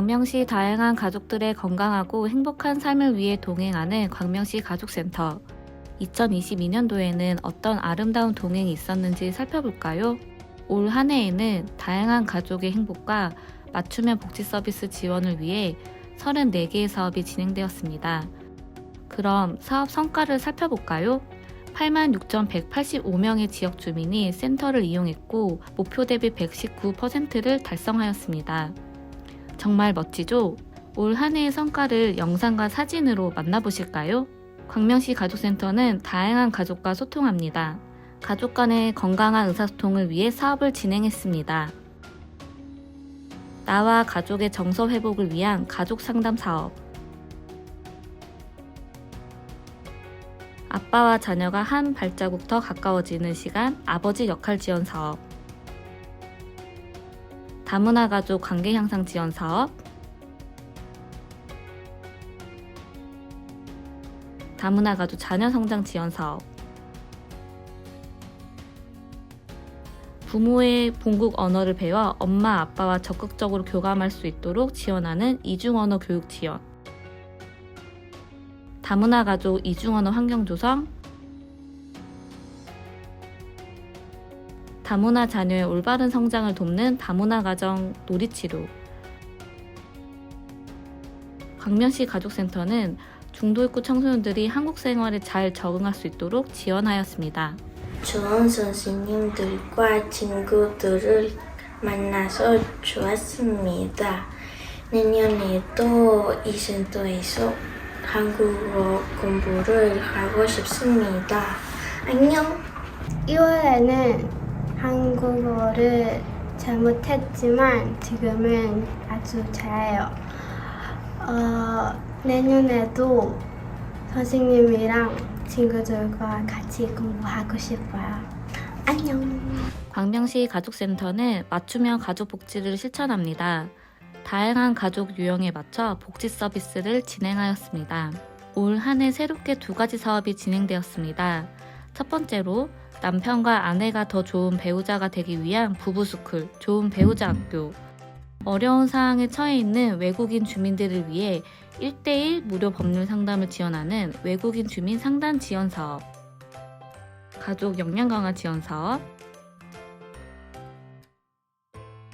광명시 다양한 가족들의 건강하고 행복한 삶을 위해 동행하는 광명시 가족센터. 2022년도에는 어떤 아름다운 동행이 있었는지 살펴볼까요? 올 한 해에는 다양한 가족의 행복과 맞춤형 복지 서비스 지원을 위해 34개의 사업이 진행되었습니다. 그럼 사업 성과를 살펴볼까요? 86,185명의 지역 주민이 센터를 이용했고 목표 대비 119%를 달성하였습니다. 정말 멋지죠? 올 한 해의 성과를 영상과 사진으로 만나보실까요? 광명시 가족센터는 다양한 가족과 소통합니다. 가족 간의 건강한 의사소통을 위해 사업을 진행했습니다. 나와 가족의 정서 회복을 위한 가족 상담 사업. 아빠와 자녀가 한 발자국 더 가까워지는 시간 아버지 역할 지원 사업. 다문화 가족 관계 향상 지원 사업. 다문화 가족 자녀 성장 지원 사업. 부모의 본국 언어를 배워 엄마 아빠와 적극적으로 교감할 수 있도록 지원하는 이중 언어 교육 지원. 다문화 가족 이중 언어 환경 조성. 다문화 자녀의 올바른 성장을 돕는 다문화 가정 놀이 치료. 광명시 가족센터는 중도입구 청소년들이 한국 생활에 잘 적응할 수 있도록 지원하였습니다. 좋은 선생님들과 친구들을 만나서 좋았습니다. 내년에도 이 센터에서 한국어 공부를 하고 싶습니다. 안녕! 1월에는 한국어를 잘못했지만 지금은 아주 잘해요. 어, 내년에도 선생님이랑 친구들과 같이 공부하고 싶어요. 안녕. 광명시 가족센터는 맞춤형 가족 복지를 실천합니다. 다양한 가족 유형에 맞춰 복지 서비스를 진행하였습니다. 올 한 해 새롭게 두 가지 사업이 진행되었습니다. 첫 번째로 남편과 아내가 더 좋은 배우자가 되기 위한 부부스쿨 좋은 배우자 학교. 어려운 상황에 처해 있는 외국인 주민들을 위해 1대1 무료 법률 상담을 지원하는 외국인 주민 상담 지원 사업. 가족 역량 강화 지원 사업.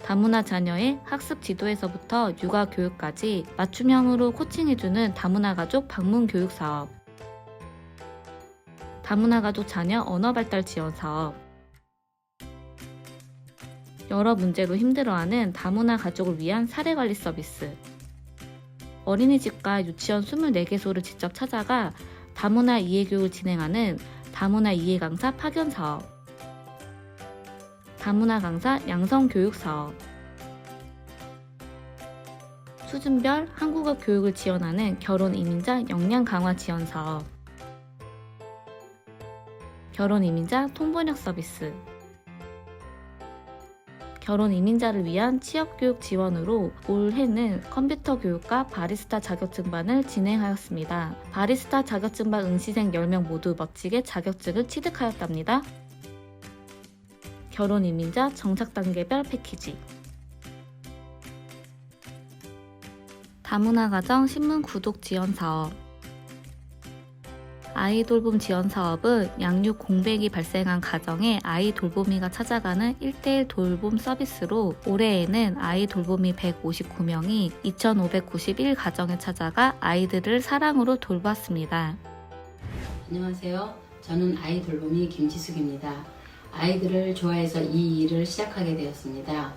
다문화 자녀의 학습 지도에서부터 육아 교육까지 맞춤형으로 코칭해주는 다문화 가족 방문 교육 사업 다문화 가족 자녀 언어 발달 지원 사업. 여러 문제로 힘들어하는 다문화 가족을 위한 사례 관리 서비스. 어린이집과 유치원 24개소를 직접 찾아가 다문화 이해교육을 진행하는 다문화 이해 강사 파견 사업. 다문화 강사 양성 교육 사업. 수준별 한국어 교육을 지원하는 결혼 이민자 역량 강화 지원 사업 결혼 이민자 통번역 서비스 결혼 이민자를 위한 취업 교육 지원으로 올해는 컴퓨터 교육과 바리스타 자격증반을 진행하였습니다. 바리스타 자격증반 응시생 10명 모두 멋지게 자격증을 취득하였답니다. 결혼 이민자 정착 단계별 패키지 다문화 가정 신문 구독 지원 사업 아이 돌봄 지원 사업은 양육 공백이 발생한 가정에 아이 돌보미가 찾아가는 1대1 돌봄 서비스로 올해에는 아이 돌보미 159명이 2,591 가정에 찾아가 아이들을 사랑으로 돌봤습니다. 안녕하세요. 저는 아이 돌보미 김지숙입니다. 아이들을 좋아해서 이 일을 시작하게 되었습니다.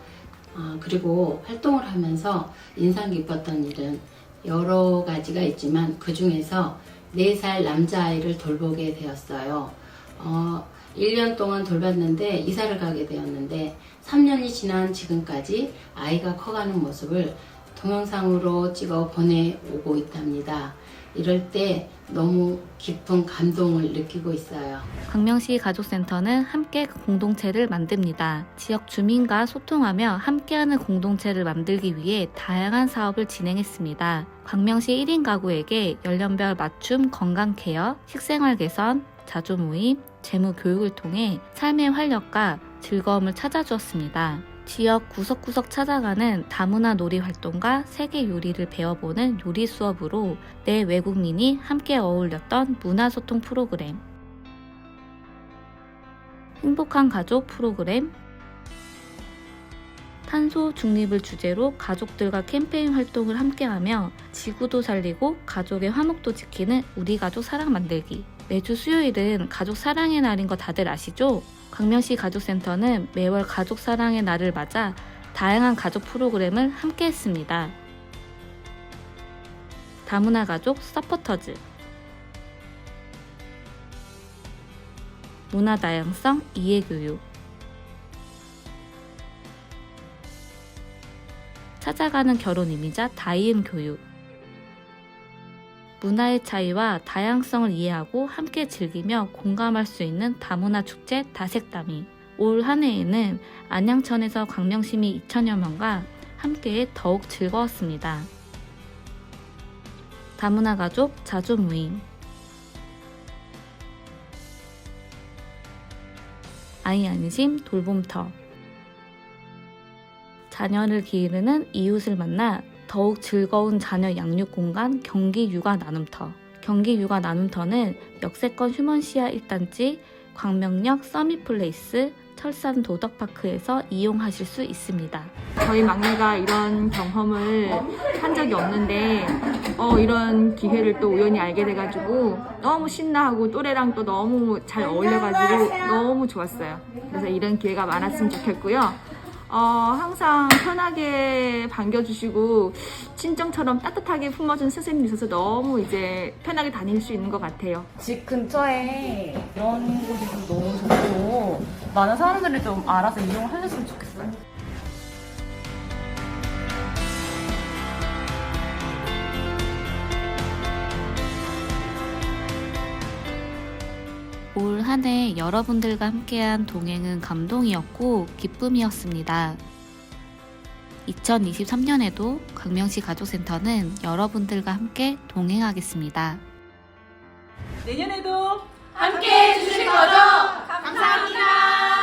아, 그리고 활동을 하면서 인상 깊었던 일은 여러 가지가 있지만 그 중에서 4살 남자아이를 돌보게 되었어요. 어, 1년 동안 돌봤는데 이사를 가게 되었는데 3년이 지난 지금까지 아이가 커가는 모습을 동영상으로 찍어 보내오고 있답니다. 이럴 때 너무 깊은 감동을 느끼고 있어요. 광명시 가족센터는 함께 공동체를 만듭니다. 지역 주민과 소통하며 함께하는 공동체를 만들기 위해 다양한 사업을 진행했습니다. 광명시 1인 가구에게 연령별 맞춤 건강 케어, 식생활 개선, 자조 모임, 재무 교육을 통해 삶의 활력과 즐거움을 찾아주었습니다. 지역 구석구석 찾아가는 다문화 놀이 활동과 세계 요리를 배워보는 요리 수업으로 내 외국민이 함께 어울렸던 문화소통 프로그램. 행복한 가족 프로그램. 탄소 중립을 주제로 가족들과 캠페인 활동을 함께하며 지구도 살리고 가족의 화목도 지키는 우리 가족 사랑 만들기. 매주 수요일은 가족 사랑의 날인 거 다들 아시죠? 광명시 가족센터는 매월 가족 사랑의 날을 맞아 다양한 가족 프로그램을 함께 했습니다. 다문화 가족 서포터즈. 문화 다양성 이해 교육. 찾아가는 결혼 이미자 다이음 교육 문화의 차이와 다양성을 이해하고 함께 즐기며 공감할 수 있는 다문화 축제 다색다미. 올 한 해에는 안양천에서 광명시민 2천여 명과 함께 더욱 즐거웠습니다. 다문화 가족 자주 모임. 아이 안심 돌봄터. 자녀를 기르는 이웃을 만나 더욱 즐거운 자녀 양육 공간 경기 육아 나눔터. 경기 육아 나눔터는 역세권 휴먼시아 1단지 광명역 서밋플레이스 철산 도덕파크에서 이용하실 수 있습니다. 저희 막내가 이런 경험을 한 적이 없는데 어, 이런 기회를 또 우연히 알게 돼가지고 너무 신나하고 또래랑 또 너무 잘 어울려가지고 너무 좋았어요. 그래서 이런 기회가 많았으면 좋겠고요. 어, 항상 편하게 반겨주시고 친정처럼 따뜻하게 품어준 선생님이 있어서 너무 이제 편하게 다닐 수 있는 것 같아요. 집 근처에 이런 곳이 좀 너무 좋고 많은 사람들이 좀 알아서 이용하 올 한 해 여러분들과 함께한 동행은 감동이었고 기쁨이었습니다. 2023년에도 광명시 가족센터는 여러분들과 함께 동행하겠습니다. 내년에도 함께 해주실 거죠? 감사합니다.